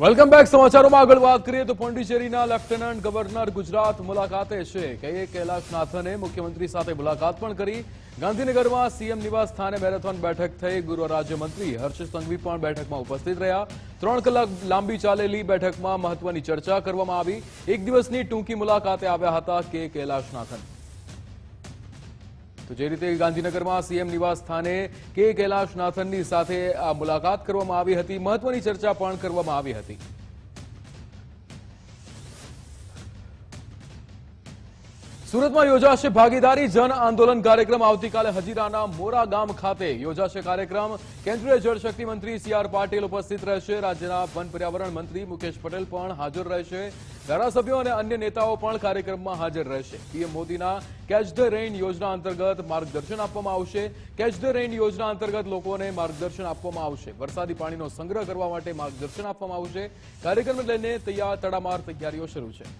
Welcome back સમાચારોમાં આગળ વાત કરીએ તો પોંડિચેરીના લેફ્ટનન્ટ ગવર્નર ગુજરાત મુલાકાતે છે. કહીએ કૈલાશનાથને મુખ્યમંત્રી સાથે મુલાકાત પણ કરી. ગાંધીનગરમાં સીએમ નિવાસ સ્થાને મેરેથોન બેઠક થઈ. ગૃહ રાજ્યમંત્રી હર્ષ સંઘવી પણ બેઠકમાં ઉપસ્થિત રહ્યા. ત્રણ કલાક લાંબી ચાલેલી બેઠકમાં મહત્વની ચર્ચા કરવામાં આવી. એક દિવસની ટૂંકી મુલાકાતે આવ્યા હતા કે કૈલાશનાથન. તો જે રીતે ગાંધીનગરમાં સીએમ નિવાસ સ્થાને કે કૈલાશનાથનની સાથે આ મુલાકાત કરવામાં આવી હતી, મહત્વની ચર્ચા પણ કરવામાં આવી હતી. સુરતમાં યોજાશે ભાગીદારી જન આંદોલન કાર્યક્રમ. આવતીકાલે હજીરાના મોરા ગામ ખાતે યોજાશે કાર્યક્રમ. કેન્દ્રીય જળશક્તિ મંત્રી સી આર પાટીલ ઉપસ્થિત રહેશે. રાજ્યના વન પર્યાવરણ મંત્રી મુકેશ પટેલ પણ હાજર રહેશે. ધારાસભ્યો અને અન્ય નેતાઓ પણ કાર્યક્રમમાં હાજર રહેશે. પીએમ મોદીના કેચ ધ રેઇન યોજના અંતર્ગત માર્ગદર્શન આપવામાં આવશે. કેચ ધ રેઇન યોજના અંતર્ગત લોકોને માર્ગદર્શન આપવામાં આવશે. વરસાદી પાણીનો સંગ્રહ કરવા માટે માર્ગદર્શન આપવામાં આવશે. કાર્યક્રમને લઈને તૈયાર, તડામાર તૈયારીઓ શરૂ છે.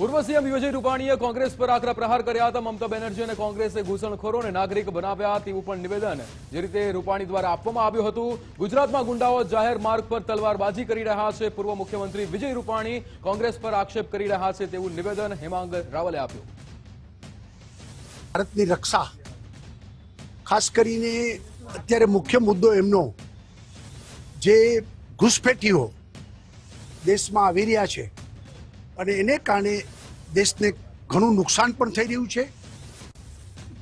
પૂર્વ સીએમ વિજય રૂપાણીએ કોંગ્રેસ પર આકરા પ્રહાર કર્યા હતા. મમતા બેનર્જી અને કોંગ્રેસે ઘૂસણખોરોને નાગરિક બનાવ્યા તેવું પણ નિવેદન જે રીતે રૂપાણી દ્વારા આપવામાં આવ્યું હતું. ગુજરાતમાં ગુંડાઓ જાહેર માર્ગ પર તલવારબાજી કરી રહ્યા છે. પૂર્વ મુખ્યમંત્રી વિજય રૂપાણી કોંગ્રેસ પર આક્ષેપ કરી રહ્યા છે તેવું નિવેદન હેમાંગ રાવલે આપ્યું. ભારતની રક્ષા, ખાસ કરીને અત્યારે મુખ્ય મુદ્દો એમનો, જે ઘૂસપેટીઓ દેશમાં આવી રહ્યા છે. અને એને કારણે દેશને ઘણું નુકસાન પણ થઈ રહ્યું છે.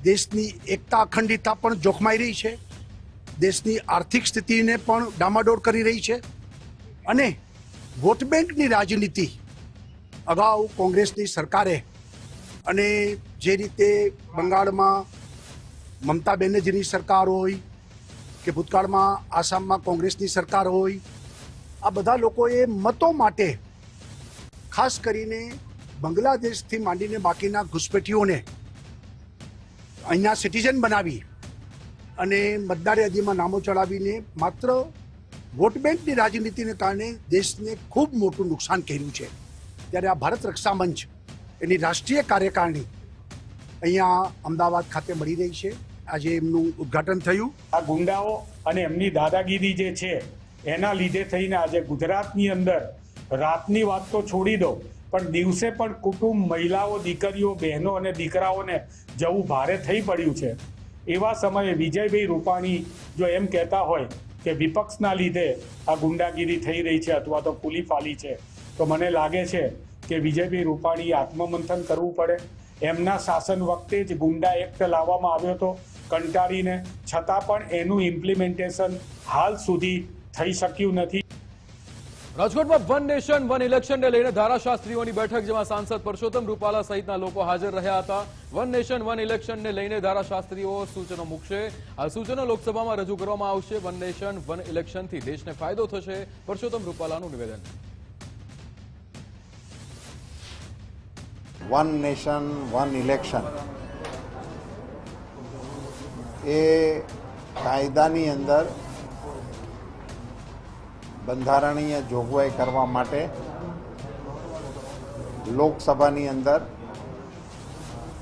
દેશની એકતા, અખંડિતતા પણ જોખમાઈ રહી છે. દેશની આર્થિક સ્થિતિને પણ ડામાડોળ કરી રહી છે. અને વોટ બેંકની રાજનીતિ અગાઉ કોંગ્રેસની સરકારે અને જે રીતે બંગાળમાં મમતા બેનર્જીની સરકાર હોય કે ભૂતકાળમાં આસામમાં કોંગ્રેસની સરકાર હોય, આ બધા લોકોએ મતો માટે ખાસ કરીને બાંગ્લાદેશથી માંડીને બાકીના ઘુસપેઠીઓને અહીંયા સિટીઝન બનાવી અને મતદાર યાદીમાં નામો ચડાવીને માત્ર વોટ બેંકની રાજનીતિને કારણે દેશને ખૂબ મોટું નુકસાન કર્યું છે. ત્યારે આ ભારત રક્ષા મંચ એની રાષ્ટ્રીય કાર્યકારિણી અહીંયા અમદાવાદ ખાતે મળી રહી છે. આજે એમનું ઉદ્ઘાટન થયું. આ ગુંડાઓ અને એમની દાદાગીરી જે છે, એના લીધે થઈને આજે ગુજરાતની અંદર રાતની વાત તો છોડી દો, પણ દિવસે પણ કુટુંબ મહિલાઓ, દીકરીઓ, બહેનો અને દીકરાઓને જવું ભારે થઈ પડ્યું છે. એવા સમયે વિજયભાઈ રૂપાણી જો એમ કહેતા હોય કે વિપક્ષના લીધે આ ગુંડાગીરી થઈ રહી છે અથવા તો પુલી ફાલી છે, તો મને લાગે છે કે વિજયભાઈ રૂપાણીએ આત્મમંથન કરવું પડે. એમના શાસન વખતે જ ગુંડા એક્ટ લાવવામાં આવ્યો હતો. કંટાળીને છતાં પણ એનું ઇમ્પ્લિમેન્ટેશન હાલ સુધી થઈ શક્યું નથી. રાજકોટમાં વન નેશન, વન ઇલેક્શનને લઈને ધારાશાસ્ત્રીઓની બેઠક, જેમાં સાંસદ પરસોત્તમ રૂપાલા સહિતના લોકો હાજર રહ્યા હતા. વન નેશન, વન ઇલેક્શનને લઈને ધારાશાસ્ત્રીઓ સૂચનો મૂકશે. આ સૂચનો લોકસભામાં રજૂ કરવામાં આવશે. વન નેશન, વન ઇલેક્શનથી દેશને ફાયદો થશે. પરસોત્તમ રૂપાલાનું નિવેદન. વન નેશન, વન ઇલેક્શન એ કાયદાની અંદર બંધારણીય જોગવાઈ કરવા માટે લોકસભાની અંદર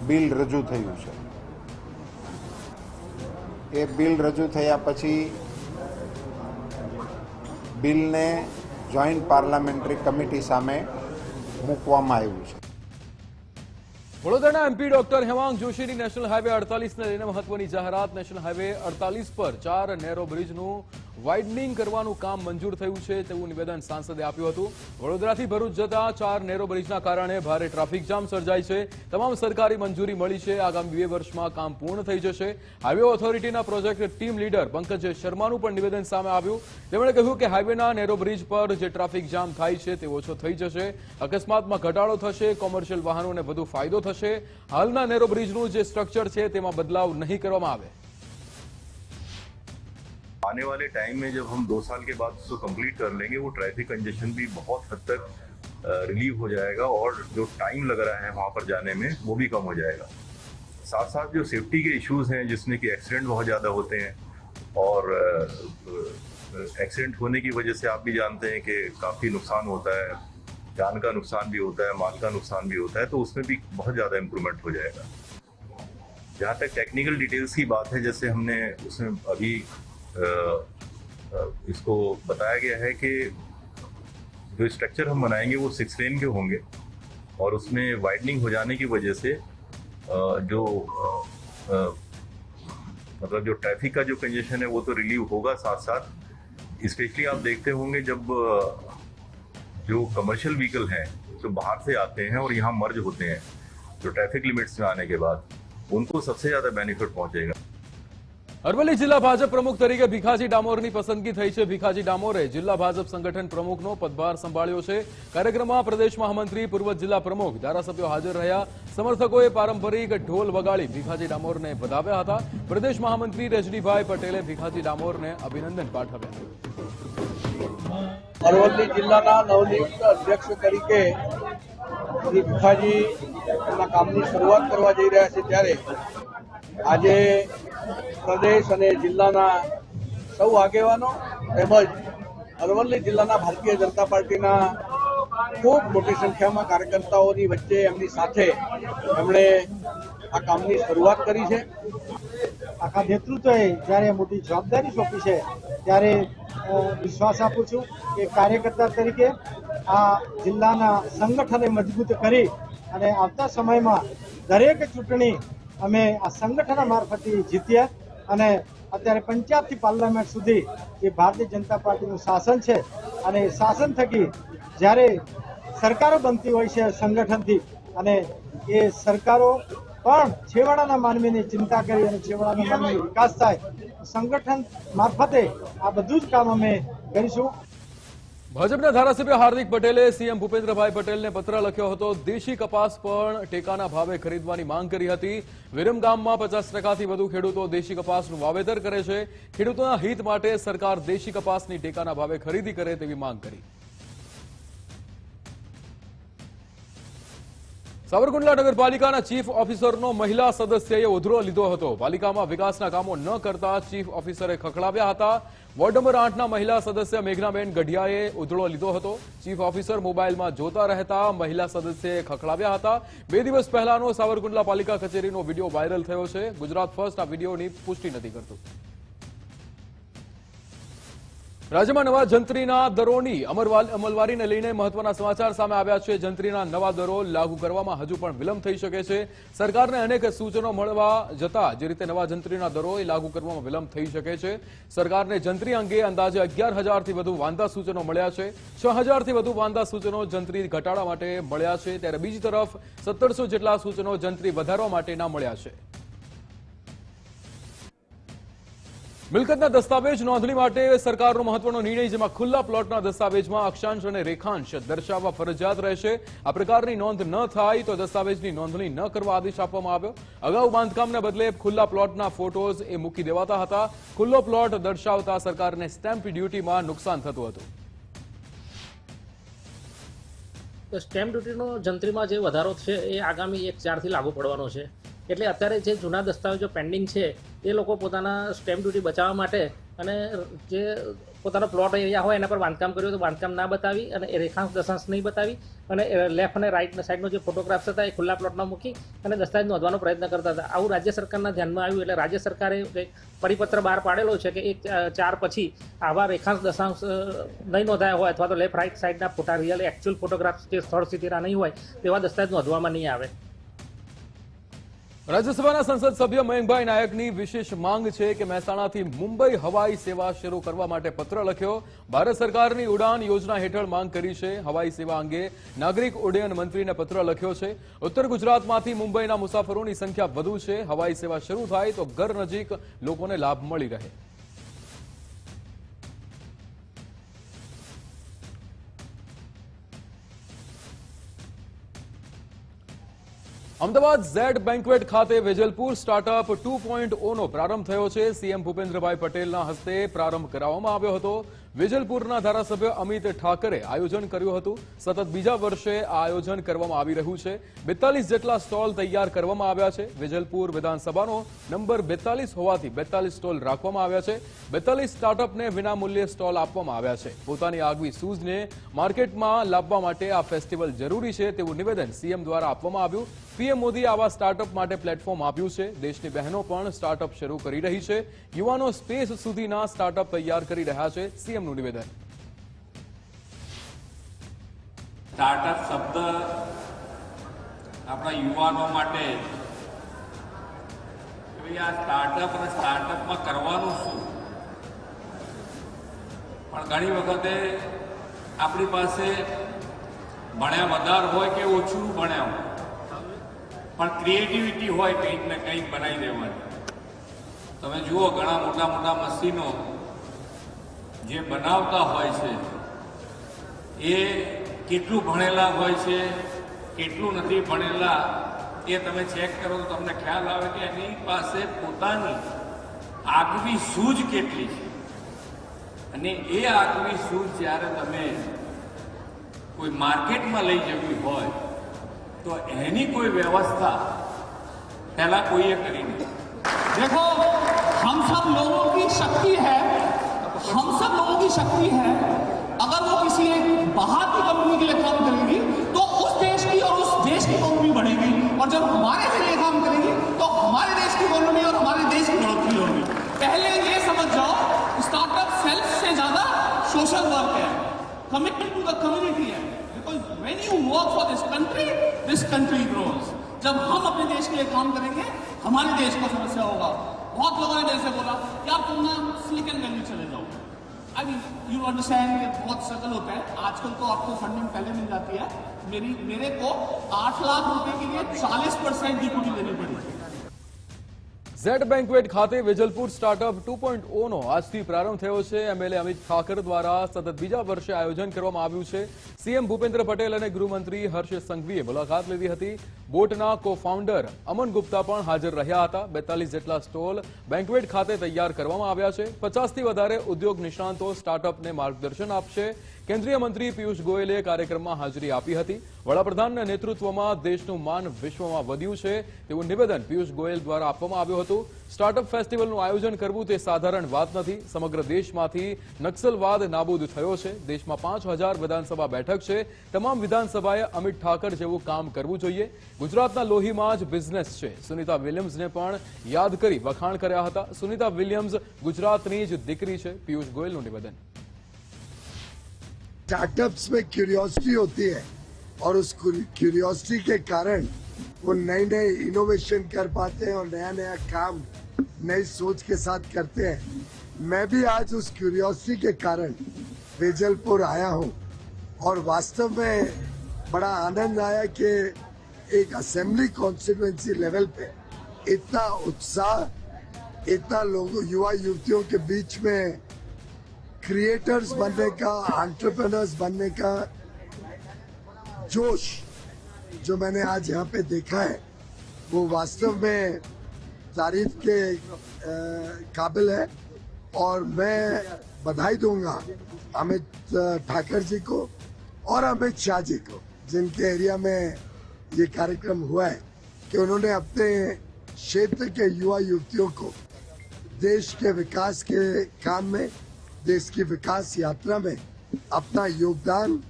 બિલ રજૂ થયું છે. એ બિલ રજૂ થયા પછી બિલને જોઈન્ટ પાર્લામેન્ટરી કમિટી સામે મૂકવામાં આવ્યું છે. વડોદરાના એમપી ડોક્ટર હેમાંગ જોશીની નેશનલ હાઈવે અડતાલીસને લઈને મહત્વની જાહેરાત. નેશનલ હાઈવે અડતાલીસ પર ચાર નેરો બ્રિજનું વાઇડનિંગ કરવાનું કામ મંજૂર થયું છે તેવું નિવેદન સાંસદે આપ્યું હતું. વડોદરાથી ભરૂચ જતા ચાર નેરો બ્રિજના કારણે ભારે ટ્રાફિક જામ સર્જાય છે. તમામ સરકારી મંજૂરી મળી છે. આગામી બે વર્ષમાં કામ પૂર્ણ થઈ જશે. હાઈવે ઓથોરિટીના પ્રોજેક્ટ ટીમ લીડર પંકજ શર્માનું પણ નિવેદન સામે આવ્યું. તેમણે કહ્યું કે હાઈવેના નેરો બ્રિજ પર જે ટ્રાફિક જામ થાય છે તે ઓછો થઈ જશે. અકસ્માતમાં ઘટાડો થશે, કોમર્શિયલ વાહનોને વધુ ફાયદો થશે. હાલના નેરો બ્રિજનું જે સ્ટ્રક્ચર છે તેમાં બદલાવ નહીં કરવામાં આવે आने वाले टाइम में जब हम दो साल के बाद उसको कंप्लीट कर लेंगे वो ट्रैफिक कंजेशन भी बहुत हद तक रिलीव हो जाएगा और जो टाइम लग रहा है वहां पर जाने में वो भी कम हो जाएगा साथ साथ जो सेफ्टी के इश्यूज हैं जिसमें कि एक्सीडेंट बहुत ज़्यादा होते हैं और एक्सीडेंट होने की वजह से आप भी जानते हैं कि काफ़ी नुकसान होता है जान का नुकसान भी होता है माल का नुकसान भी होता है तो उसमें भी बहुत ज़्यादा इम्प्रूवमेंट हो जाएगा। जहाँ तक टेक्निकल डिटेल्स की बात है जैसे हमने उसमें अभी अ, इसको बताया गया है कि जो स्ट्रक्चर हम बनाएँगे वो सिक्स लेन के होंगे और उसमें वाइडनिंग हो जाने की वजह से जो मतलब जो ट्रैफ़िक का जो कंजेशन है वो तो रिलीव होगा साथ साथ स्पेशली आप देखते होंगे जब जो कमर्शियल व्हीकल हैं जो बाहर से आते हैं और यहाँ मर्ज होते हैं जो ट्रैफिक लिमिट्स में आने के बाद उनको सबसे ज्यादा बेनिफिट पहुंचेगा અરવલ્લી જિલ્લા ભાજપ પ્રમુખ તરીકે ભીખાજી ડામોરની પસંદગી થઈ છે ભીખાજી ડામોરે જિલ્લા ભાજપ સંગઠન પ્રમુખનો પદભાર સંભાળ્યો છે કાર્યક્રમમાં પ્રદેશ મહામંત્રી પૂર્વ જિલ્લા પ્રમુખ ધારાસભ્યો હાજર રહ્યા સમર્થકોએ પારંપરિક ઢોલ વગાડી ભીખાજી ડામોરને વધાવ્યા હતા પ્રદેશ મહામંત્રી રજનીભાઈ પટેલે ભીખાજી ડામોરને અભિનંદન પાઠવ્યા અરવલ્લી જિલ્લાના નવનિયુક્ત અધ્યક્ષ તરીકે શ્રી ભીખાજી એમના કામની શરૂઆત કરવા જઈ રહ્યા છે ત્યારે આજે પ્રદેશ અને જિલ્લાના સૌ આગેવાનો તેમજ અરવલ્લી જિલ્લાના ભારતીય જનતા પાર્ટીના ખૂબ મોટી સંખ્યામાં કાર્યકર્તાઓની વચ્ચે એમની સાથે એમણે આ કામની શરૂઆત કરી છે. આખા નેતૃત્વએ જ્યારે મોટી જવાબદારી સોંપી છે, ત્યારે વિશ્વાસ આપું છું કે કાર્યકર્તા તરીકે આ જિલ્લાના સંગઠને મજબૂત કરી અને આવતા સમયમાં દરેક ચૂંટણી અમે આ સંગઠન મારફતે જીત્યા અને અત્યારે પંચાયતથી પાર્લામેન્ટ સુધી જે ભારતીય જનતા પાર્ટીનું શાસન છે અને શાસન થકી જ્યારે સરકારો બનતી હોય છે સંગઠનથી અને એ સરકારો પણ છેવાડાના માનવીની ચિંતા કરી અને છેવાડાના માનવી વિકાસ થાય, સંગઠન મારફતે આ બધું જ કામ અમે કરીશું. ભાજપના ધારાસભ્ય હાર્દિક પટેલે સીએમ ભૂપેન્દ્રભાઈ પટેલને પત્ર લખ્યો હતો, દેશી કપાસ પણ ટેકાના ભાવે ખરીદવાની માંગ કરી હતી. વિરમગામમાં પચાસ ટકાથી વધુ ખેડૂતો દેશી કપાસનું વાવેતર કરે છે. ખેડૂતોના હિત માટે સરકાર દેશી કપાસની ટેકાના ભાવે ખરીદી કરે તેવી માંગ કરી. સાવરકુંડલા નગરપાલિકાના ચીફ ઓફિસરનો મહિલા સદસ્યએ ઉધરો લીધો હતો. પાલિકામાં વિકાસના કામો ન કરતા ચીફ ઓફિસરે ખખડાવ્યા હતા. વોર્ડ નંબર આઠના મહિલા સદસ્ય મેઘનાબેન ગઢિયાએ ઉધળો લીધો હતો. ચીફ ઓફિસર મોબાઈલમાં જોતા રહેતા મહિલા સદસ્યએ ખખડાવ્યા હતા. બે દિવસ પહેલાનો સાવરકુંડલા પાલિકા કચેરીનો વીડિયો વાયરલ થયો છે. ગુજરાત ફર્સ્ટ આ વિડીયોની પુષ્ટિ નથી કરતું. રાજ્યમાં નવા જંત્રીના દરોની અમલવારીને લઈને મહત્વના સમાચાર સામે આવ્યા છે. જંત્રીના નવા દરો લાગુ કરવામાં હજુ પણ વિલંબ થઈ શકે છે. સરકારને અનેક સૂચનો મળવા જતા જે રીતે નવા જંત્રીના દરો લાગુ કરવામાં વિલંબ થઈ શકે છે. સરકારને જંત્રી અંગે અંદાજે અગિયાર હજારથી વધુ વાંધા સૂચનો મળ્યા છે. છ હજારથી વધુ વાંધા સૂચનો જંત્રી ઘટાડવા માટે મળ્યા છે. ત્યારે બીજી તરફ સત્તરસો જેટલા સૂચનો જંત્રી વધારવા માટેના મળ્યા છે. મિલકતના દસ્તાવેજ નોંધણી માટે સરકારનો મહત્વનો નિર્ણય, જેમાં ખુલ્લા પ્લોટના દસ્તાવેજમાં અક્ષાંશ અને રેખાંશ દર્શાવવા ફરજિયાત રહેશે. આ પ્રકારની નોંધ ન થાય તો દસ્તાવેજની નોંધણી ન કરવા આદેશ આપવામાં આવ્યો. અગાઉ બાંધકામને બદલે ખુલ્લા પ્લોટના ફોટોઝ એ મૂકી દેવાતા હતા. ખુલ્લો પ્લોટ દર્શાવતા સરકારને સ્ટેમ્પ ડ્યુટીમાં નુકસાન થતું હતું. સ્ટેમ્પ ડ્યુટીનો જંત્રીમાં જે વધારો છે એ આગામી એક ચારથી લાગુ પડવાનો છે. એટલે અત્યારે જે જૂના દસ્તાવેજો પેન્ડિંગ છે, એ લોકો પોતાના સ્ટેમ્પ ડ્યુટી બચાવવા માટે અને જે પોતાનો પ્લોટ એરિયા હોય એના પર બાંધકામ કર્યું તો બાંધકામ ના બતાવી અને એ રેખાંશ દશાંશ નહીં બતાવી અને લેફ્ટ અને રાઈટ સાઈડનો જે ફોટોગ્રાફ્સ હતા એ ખુલ્લા પ્લોટમાં મૂકી અને દસ્તાવેજ નોંધવાનો પ્રયત્ન કરતા હતા. આવું રાજ્ય સરકારના ધ્યાનમાં આવ્યું એટલે રાજ્ય સરકારે કંઈક પરિપત્ર બહાર પાડેલો છે કે એક ચાર પછી આવા રેખાંશ દશાંશ નહીં નોંધાયા હોય અથવા તો લેફ્ટ રાઈટ સાઈડના ફોટા રિયલ એકચ્યુઅલ ફોટોગ્રાફ્સ જે સ્થળ સ્થિતિના નહીં હોય તેવા દસ્તાવેજ નોંધવામાં નહીં આવે. રાજ્યસભાના સંસદ સભ્ય મયંકભાઈ નાયકની વિશેષ માંગ છે કે મહેસાણાથી મુંબઈ હવાઈ સેવા શરૂ કરવા માટે પત્ર લખ્યો. ભારત સરકારની ઉડાન યોજના હેઠળ માંગ કરી છે. હવાઈ સેવા અંગે નાગરિક ઉડ્ડયન મંત્રીને પત્ર લખ્યો છે. ઉત્તર ગુજરાતમાંથી મુંબઈના મુસાફરોની સંખ્યા વધુ છે. હવાઈ સેવા શરૂ થાય તો ઘર નજીક લોકોને લાભ મળી રહે. અમદાવાદ ઝેડ બેન્કવેટ ખાતે વેજલપુર સ્ટાર્ટઅપ ટુ પોઈન્ટ ઓનો પ્રારંભ થયો છે. સીએમ ભૂપેન્દ્રભાઈ પટેલના હસ્તે પ્રારંભ કરાવવામાં આવ્યો હતો. વેજલપુરના ધારાસભ્ય અમિત ઠાકરે આયોજન કર્યું હતું. સતત બીજા વર્ષે આ આયોજન કરવામાં આવી રહ્યું છે. બેતાલીસ જેટલા સ્ટોલ તૈયાર કરવામાં આવ્યા છે. વેજલપુર વિધાનસભાનો નંબર બેતાલીસ હોવાથી બેતાલીસ સ્ટોલ રાખવામાં આવ્યા છે. બેતાલીસ સ્ટાર્ટઅપને વિનામૂલ્યે સ્ટોલ આપવામાં આવ્યા છે. પોતાની આગવી સૂઝને માર્કેટમાં લાવવા માટે આ ફેસ્ટિવલ જરૂરી છે તેવું નિવેદન સીએમ દ્વારા આપવામાં આવ્યું. પીએમ મોદીએ આવા સ્ટાર્ટઅપ માટે પ્લેટફોર્મ આપ્યું છે. દેશની બહેનો પણ સ્ટાર્ટઅપ શરૂ કરી રહી છે. યુવાનો સ્પેસ સુધીના સ્ટાર્ટઅપ તૈયાર કરી રહ્યા છે. સીએમનું નિવેદન સ્ટાર્ટઅપ શબ્દ આપણા યુવાનો માટે ભાઈ આ સ્ટાર્ટઅપ અને સ્ટાર્ટઅપમાં કરવાનું શું? પણ ઘણી વખતે આપણી પાસે ભણ્યા વધારે હોય કે ઓછું ભણ્યા હોય. પણ ક્રિએટિવિટી હોય કંઈક ને કંઈક બનાવી દેવાની. તમે જુઓ, ઘણા મોટા મોટા મશીનો જે બનાવતા હોય છે એ કેટલું ભણેલા હોય છે કેટલું નથી ભણેલા એ તમે ચેક કરો તો તમને ખ્યાલ આવે કે એની પાસે પોતાની આગવી સૂઝ કેટલી છે અને એ આગવી સૂઝ જ્યારે તમે કોઈ માર્કેટમાં લઈ જવી હોય તો એની કોઈ વ્યવસ્થા પહેલા કોઈએ કરી નથી देखो हम सब लोगों की शक्ति है हम सब लोगों की शक्ति है। अगर वो किसी एक बाहर की कंपनी के लिए काम करेगी तो उस देश की और उस देश की इकोनॉमी बढ़ेगी। और जब हमारे लिए काम करेगी तो हमारे देश की इकोनॉमी और हमारे देश की बढ़ोतरी होगी। पहले ये समझ जाओ स्टार्टअप सेल्फ से ज़्यादा सोशल वर्क है। कमिटमेंट टू द कम्युनिटी है। Because when you work for this country this country grows जब हम अपने देश के लिए काम करेंगे, हमारे देश को समस्या होगा। बहुत लोगों ने मेरे से बोला यार तुम ना सिलिकन वैली चले जाओ? आई मीन यू अंडरस्टैंड कि बहुत स्ट्रगल होता है आजकल तो आपको फंडिंग पहले मिल जाती है मेरी मेरे को आठ लाख रुपए के लिए चालीस परसेंट इक्विटी देनी पड़ी ઝેડ બેન્કવેટ ખાતે વેજલપુર સ્ટાર્ટઅપ ટુ નો આજથી પ્રારંભ થયો છે. એમએલએ અમિત ઠાકર દ્વારા સતત બીજા વર્ષે આયોજન કરવામાં આવ્યું છે. સીએમ ભૂપેન્દ્ર પટેલ અને ગૃહમંત્રી હર્ષ સંઘવીએ મુલાકાત લીધી હતી. બોટના કો ફાઉન્ડર અમન ગુપ્તા પણ હાજર રહ્યા હતા. બેતાલીસ જેટલા સ્ટોલ બેન્કવેટ ખાતે તૈયાર કરવામાં આવ્યા છે. પચાસથી વધારે ઉદ્યોગ નિષ્ણાંતો સ્ટાર્ટઅપને માર્ગદર્શન આપશે. કેન્દ્રીય મંત્રી પિયુષ ગોયલે કાર્યક્રમમાં હાજરી આપી હતી. વડાપ્રધાનના નેતૃત્વમાં દેશનું માન વિશ્વમાં વધ્યું છે તેવું નિવેદન પિયુષ ગોયલ દ્વારા આપવામાં આવ્યું હતું. સ્ટાર્ટઅપ ફેસ્ટિવલનું આયોજન કરવું તે સાધારણ વાત નથી. સમગ્ર દેશમાંથી નક્સલવાદ નાબૂદ થયો છે. દેશમાં પાંચ વિધાનસભા બેઠક છે. તમામ વિધાનસભાએ અમિત ઠાકર જેવું કામ કરવું જોઈએ. ગુજરાતના લોહીમાં જ બિઝનેસ છે. સુનિતા વિલિયમ્સને પણ યાદ કરી વખાણ કર્યા હતા. સુનિતા વિલિયમ્સ ગુજરાતની જ દીકરી છે. પિયુષ ગોયલનું નિવેદન. स्टार्टअप्स में क्यूरियोसिटी होती है और उस क्यूरियोसिटी के कारण वो नए नए इनोवेशन कर पाते हैं और नया नया काम, नई सोच के साथ करते हैं। मैं भी आज उस क्यूरियोसिटी के कारण वेजलपुर आया हूँ और वास्तव में बड़ा आनंद आया कि एक असेंबली कॉन्स्टिट्यूंसी लेवल पे इतना उत्साह, इतना लोगों युवा युवतियों के बीच में क्रिएटर्स बनने का एंटरप्रेनर्स बनने का जोश जो मैंने आज यहाँ पे देखा है, वो वास्तव में तारीफ़ के काबिल है। और मैं बधाई दूँगा अमित ठाकर जी को और अमित शाह जी को, जिनके एरिया में ये कार्यक्रम हुआ है, कि उन्होंने अपने क्षेत्र के युवा युवतियों को देश के विकास के काम में देश की विकास यात्रा में अपना योगदान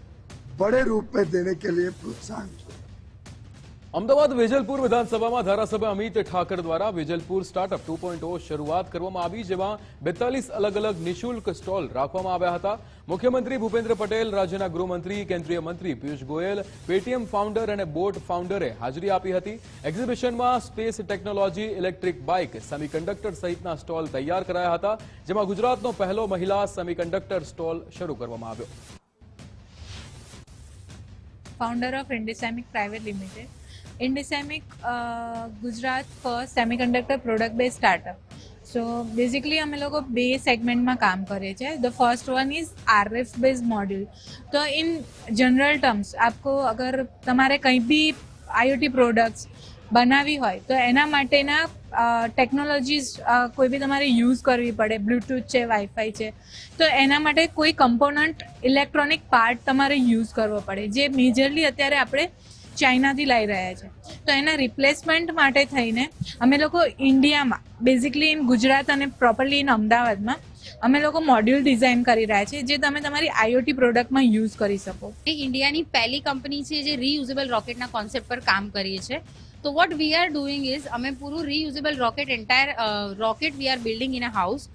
बड़े रूप में देने के लिए प्रोत्साहन किया અમદાવાદ વેજલપુર વિધાનસભામાં ધારાસભ્ય અમિત ઠાકર દ્વારા વેજલપુર સ્ટાર્ટઅપ ટુ શરૂઆત કરવામાં આવી, જેમાં બેતાલીસ અલગ અલગ નિઃશુલ્ક સ્ટોલ રાખવામાં આવ્યા હતા. મુખ્યમંત્રી ભૂપેન્દ્ર પટેલ, રાજ્યના ગૃહમંત્રી, કેન્દ્રીય મંત્રી પિયુષ ગોયલ, પેટીએમ ફાઉન્ડર અને બોટ ફાઉન્ડરે હાજરી આપી હતી. એક્ઝિબિશનમાં space technology electric bike semiconductor સહિતના સ્ટોલ તૈયાર કરાયા હતા, જેમાં ગુજરાતનો પહેલો મહિલા સેમિકન્ડક્ટર સ્ટોલ શરૂ કરવામાં આવ્યો. Founder of Indisemic private Limited. Indisemic Gujarat uh, first first semiconductor product based startup. So, basically, અમે લોકો બે સેગમેન્ટમાં કામ કરીએ છીએ the first one is RF base module તો ઇન જનરલ ટર્મ્સ આપકો અગર તમારે કંઈ બી આઈઓટી પ્રોડક્ટ્સ બનાવી હોય, તો એના માટેના ટેકનોલોજીસ કોઈ બી તમારે યુઝ કરવી પડે. બ્લૂટૂથ છે વાઈફાઈ છે. તો એના માટે કોઈ કમ્પોનન્ટ ઇલેક્ટ્રોનિક પાર્ટ તમારે યુઝ કરવો પડે. જે મેજરલી અત્યારે આપણે ચાઇનાથી લાવી રહ્યા છે. તો એના રિપ્લેસમેન્ટ માટે થઈને અમે લોકો ઇન્ડિયામાં બેઝિકલી ઇન ગુજરાત અને પ્રોપરલી ઇન અમદાવાદમાં, અમે લોકો મોડ્યુલ ડિઝાઇન કરી રહ્યા છે, જે તમે તમારી આઈઓટી પ્રોડક્ટમાં યુઝ કરી શકો. એ ઇન્ડિયાની પહેલી કંપની છે જે રીયુઝેબલ રોકેટના કોન્સેપ્ટ પર કામ કરીએ છે. તો what we are doing is અમે પૂરું reusable rocket entire rocket we are building in a house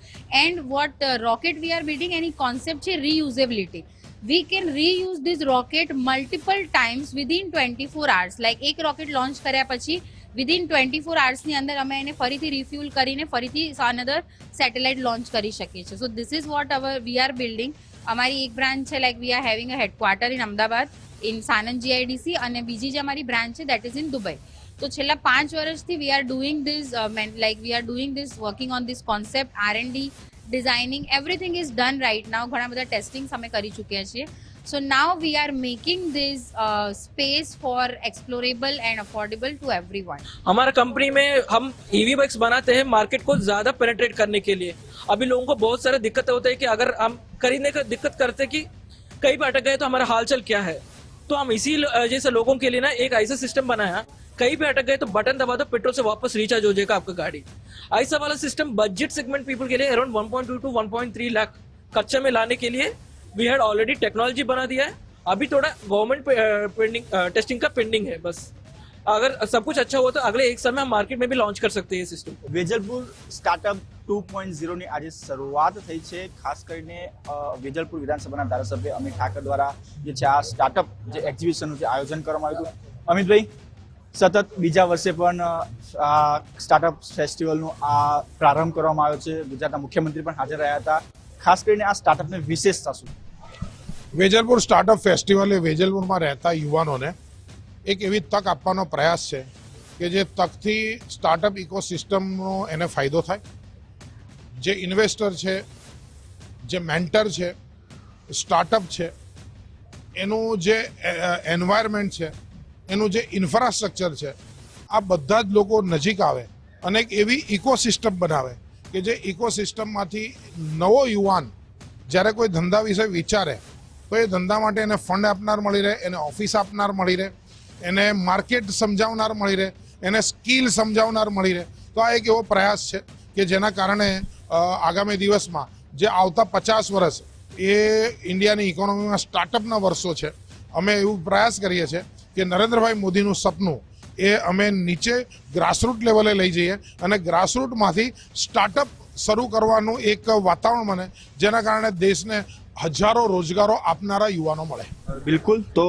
and what rocket we are building any concept છે reusability we can reuse this rocket multiple times within twenty four hours like એક rocket launch કર્યા પછી within twenty four આવર્સની અંદર અમે એને ફરીથી રિફ્યુલ કરીને ફરીથી અનધર સેટેલાઇટ લોન્ચ કરી શકીએ છીએ. So this is what our we are building અમારી એક બ્રાન્ચ છે like we are having a headquarter in Ahmedabad in Sanand GIDC અને બીજી જે અમારી બ્રાન્ચ છે દેટ ઇઝ ઇન દુબઈ તો છેલ્લા પાંચ વર્ષથી we are doing this like we are doing this working on this concept R and D designing everything is done right now ઘણા બધા ટેસ્ટિંગ્સ અમે કરી ચૂક્યા છીએ so now we are making this space for explorable and affordable to everyone हमारा company में हम EV bikes बनाते हैं मार्केट को ज्यादा पेनेट्रेट करने के लिए अभी लोगों को बहुत सारे दिक्कत होते हैं कि अगर हम खरीदने का दिक्कत करते कि कहीं पे अटक गए तो हमारा हालचाल क्या है तो हम इसी अ, जैसे लोगों के लिए ना एक ऐसा सिस्टम बनाया कहीं पे अटक गए तो बटन दबा दो पेट्रोल से वापस रिचार्ज हो जाएगा आपका गाड़ी ऐसा वाला सिस्टम बजट सेगमेंट पीपल के लिए अराउंड 1.2 टू 1.3 लाख कच्चे में लाने के लिए वी हैड ऑलरेडी टेक्नोलॉजी बना दिया है अभी थोड़ा गवर्नमेंट पेंडिंग टेस्टिंग का पेंडिंग है बस अगर सब कुछ अच्छा हुआ तो अगले एक साल में हम मार्केट में भी लॉन्च कर सकते हैं ये system Vejalpur startup two point ઝીરોની આજે શરૂઆત થઈ છે ખાસ કરીને અ, વેજલપુર વિધાનસભાના ધારાસભ્ય અમિત ઠાકર દ્વારા જે છે આ સ્ટાર્ટઅપ જે એક્ઝિબિશનનું જે આયોજન કરવામાં આવ્યું હતું અમિતભાઈ સતત બીજા વર્ષે પણ આ સ્ટાર્ટઅપ ફેસ્ટિવલનો આ પ્રારંભ કરવામાં આવ્યો છે. ગુજરાતના મુખ્યમંત્રી પણ હાજર રહ્યા હતા. ખાસ કરીને આ સ્ટાર્ટઅપની વિશેષતા શું વેજલપુર સ્ટાર્ટઅપ ફેસ્ટિવલ એ વેજલપુરમાં રહેતા યુવાનોને એક એવી તક આપવાનો પ્રયાસ છે કે જે તકથી સ્ટાર્ટઅપ ઇકોસિસ્ટમનો એને ફાયદો થાય. જે ઇન્વેસ્ટર છે, જે મેન્ટર છે સ્ટાર્ટઅપ છે, એનું જે એન્વાયરમેન્ટ છે એનું જે ઇન્ફ્રાસ્ટ્રક્ચર છે, આ બધા જ લોકો નજીક આવે અને એક એવી ઇકોસિસ્ટમ બનાવે કે જે ઇકોસિસ્ટમમાંથી નવો યુવાન જ્યારે કોઈ ધંધા વિશે વિચારે, તો એ ધંધા માટે એને ફંડ આપનાર મળી રહે, એને ઓફિસ આપનાર મળી રહે, એને માર્કેટ સમજાવનાર મળી રહે, એને સ્કિલ સમજાવનાર મળી રહે. તો આ એક એવો પ્રયાસ છે કે જેના કારણે આગામી દિવસમાં જે આવતા પચાસ વર્ષ એ ઇન્ડિયાની ઇકોનોમીમાં સ્ટાર્ટઅપના વર્ષો છે. અમે એવું પ્રયાસ કરીએ છીએ કે નરેન્દ્રભાઈ મોદીનું સપનું એ અમે નીચે ગ્રાસરૂટ લેવલે લઈ જઈએ અને ગ્રાસરૂટમાંથી સ્ટાર્ટઅપ શરૂ કરવાનું એક વાતાવરણ બને, જેના કારણે દેશને હજારો રોજગારો આપનારા યુવાનો મળે. બિલકુલ. તો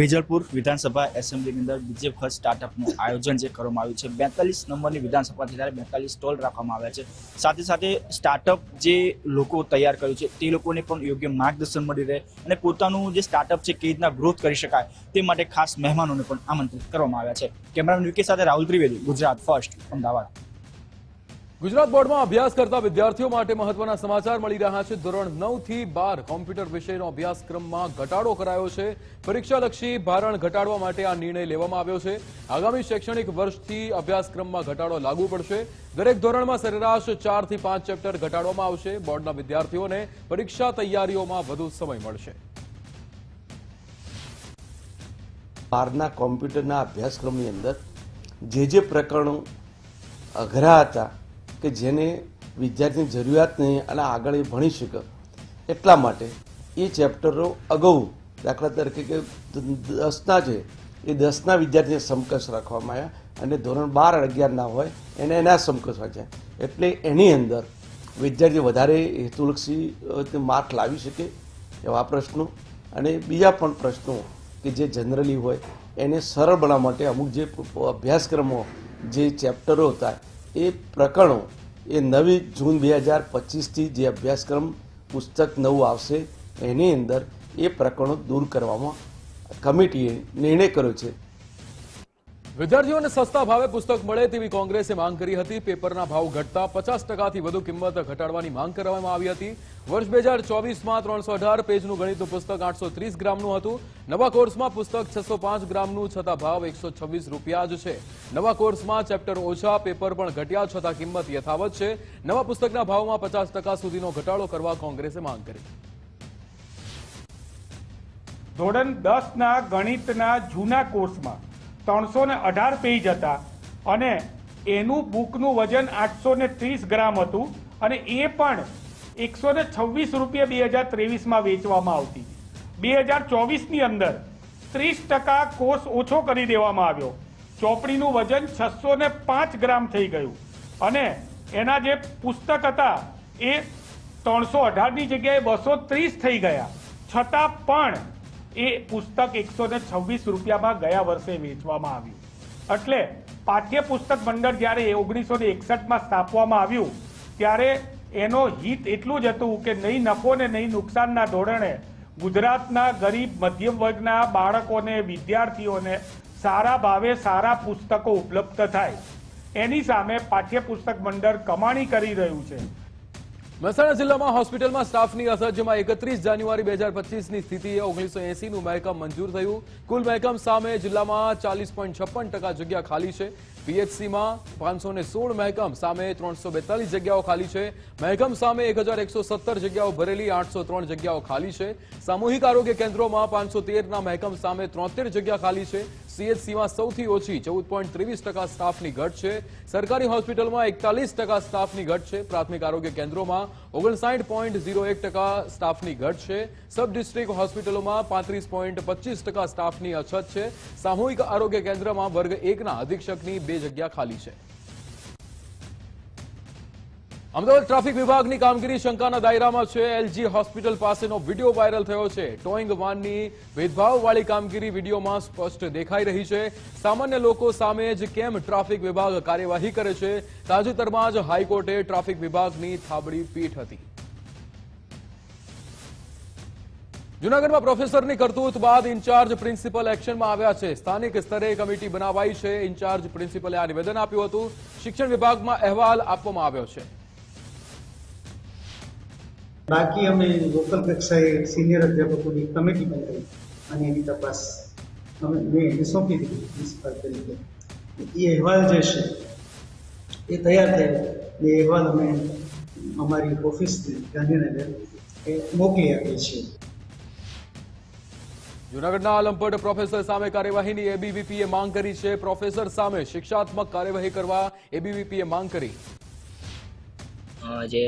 વેજલપુર વિધાનસભા એસેમ્બલીની અંદર બીજે વખત સ્ટાર્ટઅપનું આયોજન જે કરવામાં આવ્યું છે, બેતાલીસ નંબરની વિધાનસભાથી ત્યારે બેતાલીસ સ્ટોલ રાખવામાં આવ્યા છે. સાથે સાથે સ્ટાર્ટઅપ જે લોકો તૈયાર કર્યું છે, તે લોકોને પણ યોગ્ય માર્ગદર્શન મળી રહે અને પોતાનું જે સ્ટાર્ટઅપ છે, કેવી રીતના ગ્રોથ કરી શકાય તે માટે ખાસ મહેમાનોને પણ આમંત્રિત કરવામાં આવ્યા છે. કેમેરામેન વિકે સાથે રાહુલ ત્રિવેદી, ગુજરાત ફર્સ્ટ અમદાવાદ. ગુજરાત બોર્ડમાં અભ્યાસ કરતા વિદ્યાર્થીઓ માટે મહત્વના સમાચાર મળી રહ્યા છે. ધોરણ નવથી બાર કોમ્પ્યુટર વિષયનો અભ્યાસક્રમમાં ઘટાડો કરાયો છે. પરીક્ષાલક્ષી ભારણ ઘટાડવા માટે આ નિર્ણય લેવામાં આવ્યો છે. આગામી શૈક્ષણિક વર્ષથી અભ્યાસક્રમમાં ઘટાડો લાગુ પડશે. દરેક ધોરણમાં સરેરાશ ચારથી પાંચ ચેપ્ટર ઘટાડવામાં આવશે. બોર્ડના વિદ્યાર્થીઓને પરીક્ષા તૈયારીઓમાં વધુ સમય મળશે. બારના કોમ્પ્યુટરના અભ્યાસક્રમની અંદર જે જે પ્રકરણો અઘરા હતા કે જેને વિદ્યાર્થીની જરૂરિયાત નહીં અને આગળ એ ભણી શકે. એટલા માટે એ ચેપ્ટરો અગાઉ દાખલા તરીકે કે દસના છે, એ દસના વિદ્યાર્થીને સમકક્ષ રાખવામાં આવ્યા અને ધોરણ બાર અગિયારના હોય એને એના સમકક્ષ વાંચ્યા એટલે એની અંદર વિદ્યાર્થી વધારે હેતુલક્ષી માર્ક લાવી શકે એવા પ્રશ્નો. અને બીજા પણ પ્રશ્નો કે જે જનરલી હોય એને સરળ બનાવવા માટે અમુક જે અભ્યાસક્રમો જે ચેપ્ટરો હતા એ પ્રકરણો એ નવી જૂન બે હજાર પચીસથી જે અભ્યાસક્રમ પુસ્તક નવું આવશે, એની અંદર એ પ્રકરણો દૂર કરવામાં કમિટીએ નિર્ણય કર્યો છે. વિદ્યાર્થીઓને સસ્તા ભાવે પુસ્તક મળે તેવી કોંગ્રેસે માંગ કરી હતી. પેપરના ભાવ ઘટતા પચાસ ટકાથી વધુ કિંમત ઘટાડવાની માંગ કરવામાં આવી હતી. વર્ષ બે હજાર ચોવીસમાં ત્રણસો અઢાર પેજનું ગણિતનું પુસ્તક આઠસો ત્રીસ ગ્રામનું હતું. નવા કોર્સમાં પુસ્તક છસો પાંચ ગ્રામનું છતાં ભાવ એકસો છવ્વીસ રૂપિયા જ છે. નવા કોર્સમાં ચેપ્ટર ઓછા, પેપર પણ ઘટ્યા છતાં કિંમત યથાવત છે. નવા પુસ્તકના ભાવમાં પચાસ ટકા સુધીનો ઘટાડો કરવા કોંગ્રેસે માંગ કરી. ધોરણ દસના ગણિતના જૂના કોર્સમાં ત્રણસો ને અઢાર પેજ હતા. અને એનું બુકનું વજન આઠસો ને ત્રીસ ગ્રામ હતું અને એ પણ એકસો ને છવ્વીસ રૂપિયા બે હજાર ત્રેવીસમાં વેચવામાં આવતી. બે હજાર ચોવીસની અંદર ત્રીસ ટકા કોષ ઓછો કરી દેવામાં આવ્યો. ચોપડીનું વજન છસો ને પાંચ ગ્રામ થઈ ગયું. અને એના જે પુસ્તક હતા એ ત્રણસો અઢારની જગ્યાએ બસો ત્રીસ થઈ ગયા. છતાં પણ એ પુસ્તક એકસો ને છવ્વીસ રૂપિયામાં ગયા વર્ષે વેચવામાં આવ્યું. એટલે પાઠ્યપુસ્તક મંડળ જ્યારે ઓગણીસો ને એકસઠમાં સ્થાપવામાં આવ્યું, ત્યારે એનો હિત એટલું જ હતું કે નહીં નફો ને નહીં નુકસાનના ધોરણે ગુજરાતના ગરીબ, મધ્યમ વર્ગના બાળકોને, વિદ્યાર્થીઓને સારા ભાવે સારા પુસ્તકો ઉપલબ્ધ થાય. એની સામે પાઠ્યપુસ્તક મંડળ કમાણી કરી રહ્યું છે. મહેસાણા જિલ્લામાં હોસ્પિટલમાં સ્ટાફની અસર, જેમાં એકત્રીસ જાન્યુઆરી બે હજાર પચીસની સ્થિતિએ ઓગણીસો એસીનું મહેકમ મંજૂર થયું. કુલ મહેકમ સામે જિલ્લામાં ચાલીસ પોઈન્ટ છપ્પન ટકા જગ્યા ખાલી છે. પીએચસીમાં પાંચસો ને સોળ મહેકમ સામે ત્રણસો બેતાલીસ જગ્યાઓ ખાલી છે. મહેકમ સામે એક હજાર એકસો સત્તર જગ્યાઓ ભરેલી, આઠસો ત્રણ જગ્યાઓ ખાલી છે. સામૂહિક આરોગ્ય કેન્દ્રોમાં પાંચસો તેરના મહેકમ સામે ત્રોતેર જગ્યા ખાલી છે. સીએચસીમાં સૌથી ઓછી ચૌદ પોઈન્ટ ત્રેવીસ ટકા સ્ટાફની ઘટ છે. સરકારી હોસ્પિટલમાં એકતાલીસ ટકા સ્ટાફની ઘટ છે. પ્રાથમિક આરોગ્ય કેન્દ્રોમાં ઓગણસાઠ પોઈન્ટ ઝીરો એક ટકા સ્ટાફની ઘટ છે. સબ ડિસ્ટ્રિક્ટ હોસ્પિટલોમાં પાંત્રીસ પોઈન્ટ પચીસ ટકા સ્ટાફની અછત છે. સામૂહિક આરોગ્ય કેન્દ્રમાં વર્ગ એકના અધિક્ષકની બે જગ્યા ખાલી છે. અમદાવાદ ટ્રાફિક વિભાગની કામગીરી શંકાના દાયરામાં છે. એલજી હોસ્પિટલ પાસેનો વીડિયો વાયરલ થયો છે. ટોઈંગ વાનની ભેદભાવવાળી કામગીરી વિડીયોમાં સ્પષ્ટ દેખાઈ રહી છે. સામાન્ય લોકો સામે જ કેમ ટ્રાફિક વિભાગ કાર્યવાહી કરે છે? તાજેતરમાં જ હાઈકોર્ટે ટ્રાફિક વિભાગની થાબડી પીઠ હતી. જૂનાગઢમાં પ્રોફેસરની કરતૂત બાદ ઇન્ચાર્જ પ્રિન્સિપલ એક્શનમાં આવ્યા છે. સ્થાનિક સ્તરે કમિટી બનાવાઈ છે. ઇન્ચાર્જ પ્રિન્સિપલે આ નિવેદન આપ્યું હતું. શિક્ષણ વિભાગમાં અહેવાલ આપવામાં આવ્યો છે. બાકી અમે લોકલ કક્ષાએ સિનિયર અધ્યાપકોની કમિટી બનાવી અને એની તપાસ અમે મેં એને સોંપી દીધી પ્રિન્સિપાલ તરીકે. એ અહેવાલ જે છે, એ તૈયાર થયો એ અહેવાલ અમે અમારી ઓફિસથી ગાંધીનગર એ મોકલી આપીએ છીએ. જૂનાગઢના આલમપટ પ્રોફેસર સામે કાર્યવાહીની એબીવીપીએ માંગ કરી છે. પ્રોફેસર સામે શિક્ષાત્મક કાર્યવાહી કરવા એબીવીપીએ માંગ કરી. જે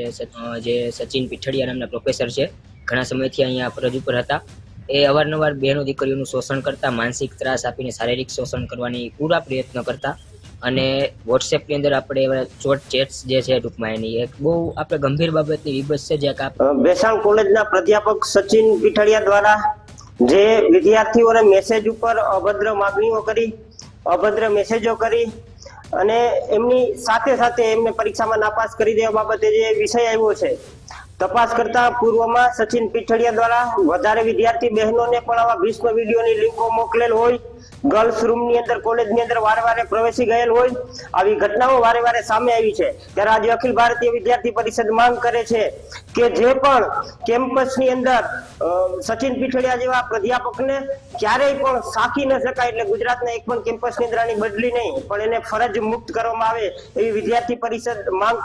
જે સચિન પીઠડિયા નામના પ્રોફેસર છે, ઘણા સમયથી અહીંયા ફરજ ઉપર હતા. એ અવારનવાર બહેનો દીકરીઓનું શોષણ કરતા, માનસિક ત્રાસ આપીને શારીરિક શોષણ કરવાની પૂરા પ્રયત્ન કરતા અને વોટ્સએપની અંદર આપણે એવા ચોટ ચેટ્સ જે છે ટૂંકમાં એની એક બહુ આપણે ગંભીર બાબતની વિબત છે જે બેસાણ કોલેજના પ્રાધ્યાપક સચિન પીઠડિયા દ્વારા જે વિદ્યાર્થીઓને મેસેજ ઉપર અભદ્ર માગણીઓ કરી, અભદ્ર મેસેજો કરી અને એમની સાથે સાથે એમને પરીક્ષામાં નાપાસ કરી દેવા બાબતે જે વિષય આવ્યો છે તપાસ કરતા પૂર્વમાં સચિન પીઠડિયા દ્વારા વધારે વિદ્યાર્થી બહેનોને પણ આવા ભીષ્મ વિડીયોની લિંકો મોકલેલ હોય. ગર્લ્સ રૂમની અંદર કોલેજની અંદર વારે વારે પ્રવેશી ગયેલ હોય. આવી ઘટનાઓ વારે વારે સામે આવી છે. ત્યારે આજે અખિલ ભારતીય વિદ્યાર્થી પરિષદ માંગ કરે છે કે જે પણ કેમ્પસની અંદર સચિન પીઠડિયા જેવા પ્રાધ્યાપકને ક્યારેય પણ સાકી ન શકાય એટલે ગુજરાતના એક પણ કેમ્પસની અંદર આની બદલી નહીં. પણ એને ફરજ મુક્ત કરવામાં આવે એવી વિદ્યાર્થી પરિષદ માંગ